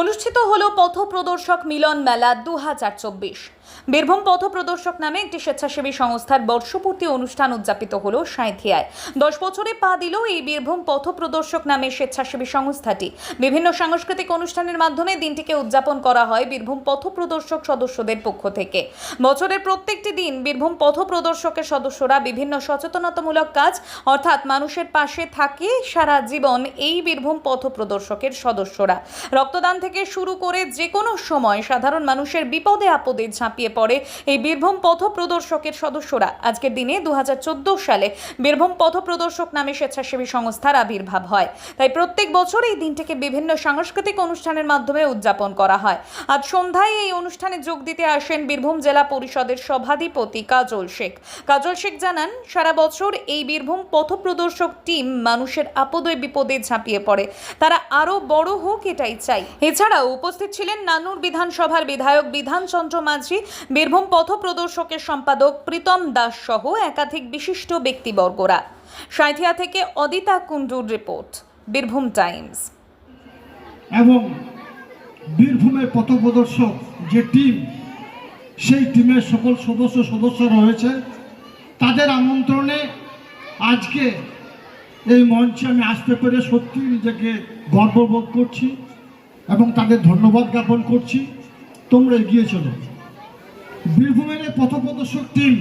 অনুষ্ঠিত হলো পথ প্রদর্শক মিলন মেলা দু হাজার চব্বিশ। বীরভূম পথ প্রদর্শক নামে একটি স্বেচ্ছাসেবী সংস্থার বর্ষপূর্তি অনুষ্ঠান উদযাপিত হল সাঁথিয়ায় দশ বছরে পা দিল এই বীরভূম পথ প্রদর্শক নামে স্বেচ্ছাসেবী সংস্থাটি। বিভিন্ন সাংস্কৃতিক অনুষ্ঠানের মাধ্যমে দিনটিকে উদযাপন করা হয় বীরভূম পথ প্রদর্শক সদস্যদের পক্ষ থেকে। বছরের প্রত্যেকটি দিন বীরভূম পথ প্রদর্শকের সদস্যরা বিভিন্ন সচেতনতামূলক কাজ, অর্থাৎ মানুষের পাশে থাকে সারা জীবন এই বীরভূম পথ প্রদর্শকের সদস্যরা। রক্তদান থেকে শুরু করে যে কোনো সময় সাধারণ মানুষের বিপদে আপদে ঝাঁপিয়ে পড়ে এই বীরভূম পথ প্রদর্শকের সদস্যরা। আজকের দিনে দু হাজার চোদ্দ সালে বীরভূম পথ প্রদর্শক নামে স্বেচ্ছাসেবী সংস্থার আবির্ভাব হয়। তাই প্রত্যেক বছর এই দিনটিকে বিভিন্ন সাংস্কৃতিক অনুষ্ঠানের মাধ্যমে উদযাপন করা হয়। আজ সন্ধ্যায় এই অনুষ্ঠানে যোগ দিতে আসেন বীরভূম জেলা পরিষদের সভাধিপতি কাজল শেখ। কাজল শেখ জানান, সারা বছর এই বীরভূম পথ প্রদর্শক টিম মানুষের আপদে বিপদে ঝাঁপিয়ে পড়ে। তারা আরও বড় হোক এটাই চাই। এছাড়াও উপস্থিত ছিলেন নানুর বিধানসভার বিধায়ক বিধানচন্দ্র মাঝি বীরভূম পথ প্রদর্শকের সম্পাদক প্রীতম দাস সহ একাধিক বিশিষ্ট ব্যক্তিবর্গরা। সাঁথিয়া থেকে অদিতা কুণ্ডুর রিপোর্ট, বীরভূম টাইমস। এবং বীরভূমের পথপ্রদর্শক যে টিম, সেই টিমের সকল সদস্য সদস্য রয়েছে। তাদের আমন্ত্রণে আজকে এই মঞ্চে আমি আসতে পেরে সত্যি নিজেকে গর্ববোধ করছি এবং তাদের ধন্যবাদ জ্ঞাপন করছি। তোমরা এগিয়ে চলো। বীরভূমের পথপ্রদর্শক টিম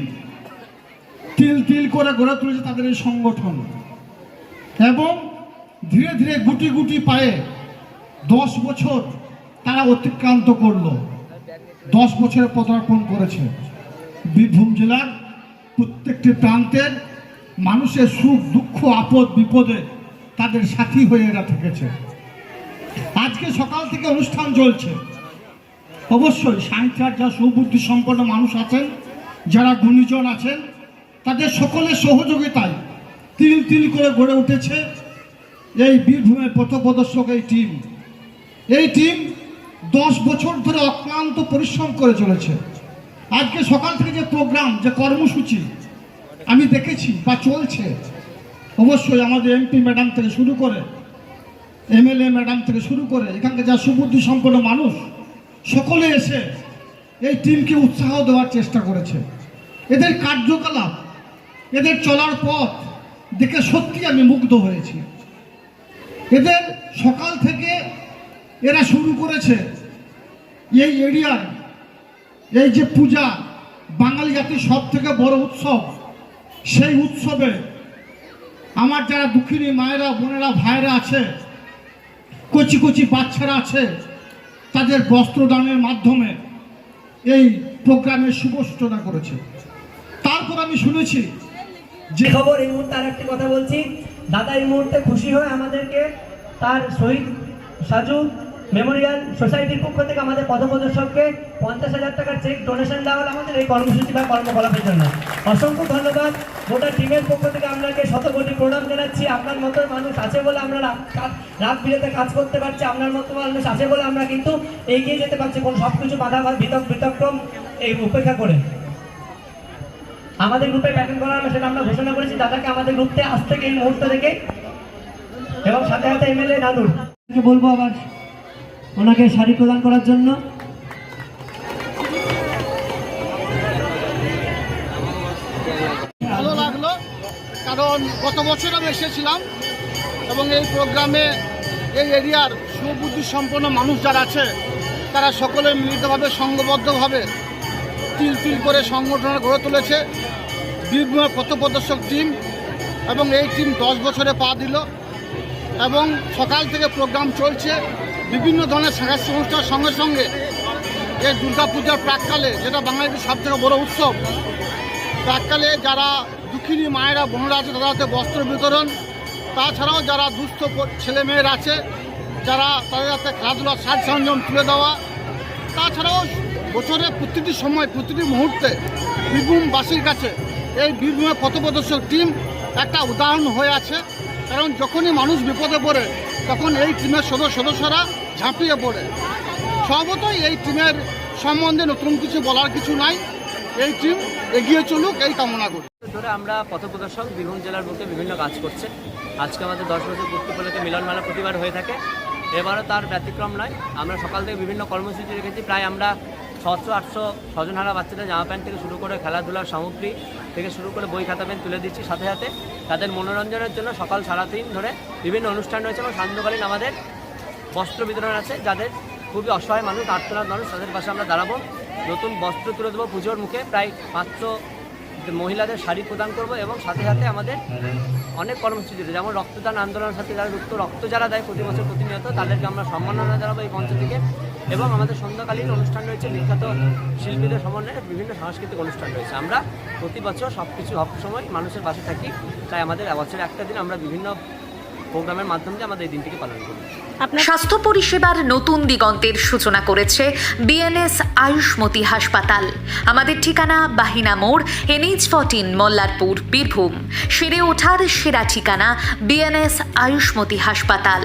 তিল তিল করে গড়ে তুলেছে তাদের এই সংগঠন। এবং ধীরে ধীরে গুটি গুটি পায়ে দশ বছর তারা অতিক্রান্ত করল। দশ বছরে পদার্পণ করেছে। বীরভূম জেলার প্রত্যেকটি প্রান্তের মানুষের সুখ, দুঃখ, আপদ, বিপদে তাদের সাথী হয়ে এরা থেকেছে। আজকে সকাল থেকে অনুষ্ঠান চলছে। অবশ্যই সাঁইথিয়ার যা সুবুদ্ধি সম্পন্ন মানুষ আছেন, যারা গুণীজন আছেন, তাদের সকলের সহযোগিতায় তিল তিল করে গড়ে উঠেছে এই বীরভূমের পথপ্রদর্শক এই টিম। এই টিম দশ বছর ধরে অক্লান্ত পরিশ্রম করে চলেছে। আজকে সকাল থেকে যে প্রোগ্রাম, যে কর্মসূচি আমি দেখেছি বা চলছে, অবশ্যই আমাদের এমপি ম্যাডাম থেকে শুরু করে, এমএলএ ম্যাডাম থেকে শুরু করে, এখানকার যা সুবুদ্ধি সম্পন্ন মানুষ সকলে এসে এই টিমকে উৎসাহ দেওয়ার চেষ্টা করেছে। এদের কার্যকলাপ, এদের চলার পথ দেখে সত্যি আমি মুগ্ধ হয়েছি। এদের সকাল থেকে এরা শুরু করেছে এই এরিয়ার, এই যে পূজা, বাঙালি জাতির সব থেকে বড় উৎসব, সেই উৎসবে আমার যারা দুঃখিনী মায়েরা, বোনেরা ভাইরা আছে, কচি কচি বাচ্চারা আছে তাদের বস্ত্রদানের মাধ্যমে এই প্রোগ্রামের সূচনা করেছে। তারপর আমি শুনেছি যে খবর এই মুহূর্তে আর একটি কথা বলছি। দাদা এই মুহূর্তে খুশি হয়ে আমাদেরকে তার শহীদ সাজু মেমোরিয়াল সোসাইটির পক্ষ থেকে আমাদের পথপ্রদর্শককে পঞ্চাশ হাজার টাকার চেক ডোনেশন দেওয়া হলো আমাদের এই কর্মসূচি বা কর্মকলাপের জন্য। অসংখ্য ধন্যবাদ। গোটা টিমের পক্ষ থেকে আপনাকে শত কোটি প্রণাম জানাচ্ছি। আপনার মতো মানুষ আছে বলে আমরা রাত- রাত বিরেতে কাজ করতে পারছি। আপনার মতো মানুষ আছে বলে আমরা কিন্তু এগিয়ে যেতে পারছি। কোন সব কিছু বাধা বিতক বিতক্রম এই উপেক্ষা করে। আমাদের গ্রুপে প্যাকিং করা হবে সেটা আমরা ঘোষণা করেছি। দাদাকে আমাদের গ্রুপে আজ থেকে এই মুহূর্ত থেকে। এবং সাথে সাথে এমএলএ নানুর। বলব আবার? ওনাকে শাড়ি প্রদান করার জন্য। ভালো লাগল, কারণ গত বছর আমি এসেছিলাম এবং এই প্রোগ্রামে এই এরিয়ার সুবুদ্ধি সম্পন্ন মানুষ যারা আছে, তারা সকলে মিলিতভাবে, সংঘবদ্ধভাবে তিল তিল করে সংগঠন গড়ে তুলেছে। বীরভূমের পথপ্রদর্শক টিম এবং এই টিম দশ বছরে পা দিল। এবং সকাল থেকে প্রোগ্রাম চলছে। বিভিন্ন ধরনের সাংস্কৃতিক অনুষ্ঠানের সঙ্গে সঙ্গে এই দুর্গাপূজার প্রাককালে, যেটা বাঙালির সবথেকে বড় উৎসব, প্রাককালে যারা দুঃখিনী মায়েরা, বোনেরা আছে, তাদের হাতে বস্ত্র বিতরণ। তাছাড়াও যারা দুস্থ ছেলেমেয়েরা আছে, যারা তাদের হাতে খেলাধুলার সাজ সরঞ্জাম তুলে দেওয়া। তাছাড়াও বছরের প্রতিটি সময়, প্রতিটি মুহূর্তে বীরভূমবাসীর কাছে এই বীরভূমের পথপ্রদর্শক টিম একটা উদাহরণ হয়ে আছে। কারণ যখনই মানুষ বিপদে পড়ে, তখন এই টিমের সদস্য সদস্যরা ঝাঁপিয়ে পড়ে। স্বভাবতই এই টিমের সম্বন্ধে নতুন কিছু বলার কিছু নাই। এই টিম এগিয়ে চলুক, এই কামনা করি। ধরে আমরা পথপ্রদর্শক, বীরভূম জেলার বুকে বিভিন্ন কাজ করছে। আজকে আমাদের দশ বছর পূর্তি উপলক্ষে মিলন মেলা প্রতিবার হয়ে থাকে। এবারও তার ব্যতিক্রম নয়। আমরা সকাল থেকে বিভিন্ন কর্মসূচি রেখেছি। প্রায় আমরা ছশো, আটশো স্বজনহারা বাচ্চাদের জামা প্যান্ট থেকে শুরু করে খেলাধুলার সামগ্রী থেকে শুরু করে বই খাতা পেন তুলে দিচ্ছি সাথে সাথে। তাদের মনোরঞ্জনের জন্য সকাল সারাদিন ধরে বিভিন্ন অনুষ্ঠান রয়েছে এবং সান্ধ্যকালীন আমাদের বস্ত্র বিতরণ আছে, যাদের খুবই অসহায় মানুষ আর্তনাদ মানুষ, তাদের পাশে আমরা দাঁড়াবো। নতুন বস্ত্র তুলে দেবো পুজোর মুখে, প্রায় পাঁচশো মহিলাদের শাড়ি প্রদান করব এবং সাথে সাথে আমাদের অনেক কর্মসূচি যেমন রক্তদান আন্দোলনের সাথে যারা রক্ত রক্ত যারা দেয় প্রতি বছর প্রতিনিয়ত, তাদেরকে আমরা সম্মাননা জানাব এই মঞ্চ থেকে। এবং আমাদের সন্ধ্যাকালীন অনুষ্ঠান রয়েছে বিখ্যাত শিল্পীদের সমন্বয়ে বিভিন্ন সাংস্কৃতিক অনুষ্ঠান রয়েছে। আমরা প্রতি বছর সব কিছু সব সময় মানুষের পাশে থাকি, তাই আমাদের বছরে একটা দিন আমরা বিভিন্ন প্রোগ্রামের মাধ্যমে আমাদের এই দিনটিকে পালন করি। স্বাস্থ্য পরিষেবার নতুন দিগন্তের সূচনা করেছে বিএনএস আয়ুষ্মতি হাসপাতাল। আমাদের ঠিকানা বাহিনা মোড় এনএইচ ফোরটিন মল্লারপুর, বীরভূম। সেরে ওঠার সেরা ঠিকানা বিএনএস আয়ুষ্মতি হাসপাতাল।